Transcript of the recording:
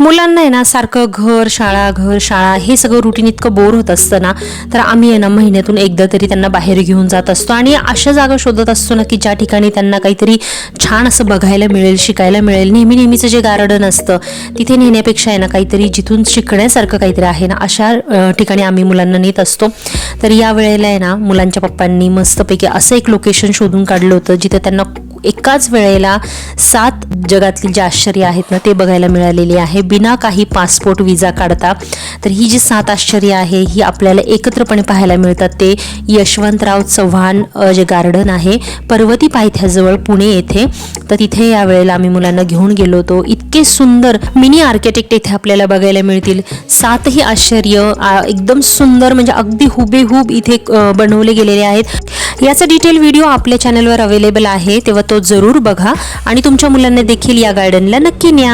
मुलांना आहे ना सारखं घर शाळा घर शाळा हे सगळं रुटीन इतकं बोर होत असतं ना तर आम्ही आहे ना महिन्यातून एकदा तरी त्यांना बाहेर घेऊन जात असतो. आणि अशा जागा शोधत असतो ना की ज्या ठिकाणी त्यांना काहीतरी छान असं बघायला मिळेल शिकायला मिळेल. नेहमी नेहमीचं जे गार्डन असतं तिथे नेण्यापेक्षा आहे ना काहीतरी जिथून शिकण्यासारखं काहीतरी आहे ना अशा ठिकाणी आम्ही मुलांना नेत असतो. तर या वेळेला आहे ना मुलांच्या पप्पांनी मस्तपैकी असं एक लोकेशन शोधून काढलं होतं जिथे त्यांना एकाच वेळेला सात जगातली जे आश्चर्य आहेत ना ते बघायला मिळालेली आहे. बिना काही पासपोर्ट विजा काढता. तर ही जी सात आश्चर्य आहे ही आपल्याला एकत्रपणे पाहायला मिळतात. ते यशवंतराव चव्हाण जे गार्डन आहे पर्वती पायथ्याजवळ पुणे येथे. तर तिथे या वेळेला आम्ही मुलांना घेऊन गेलो होतो. इतके सुंदर मिनी आर्किटेक्ट इथे आपल्याला बघायला मिळतील. सातही आश्चर्य एकदम सुंदर म्हणजे अगदी हुबेहूब इथे बनवले गेलेले आहेत. याचा डिटेल व्हिडिओ आपल्या चॅनलवर अवेलेबल आहे तेव्हा तो जरूर बघा. आणि तुमच्या मुलांना देखील या गार्डनला नक्की न्या.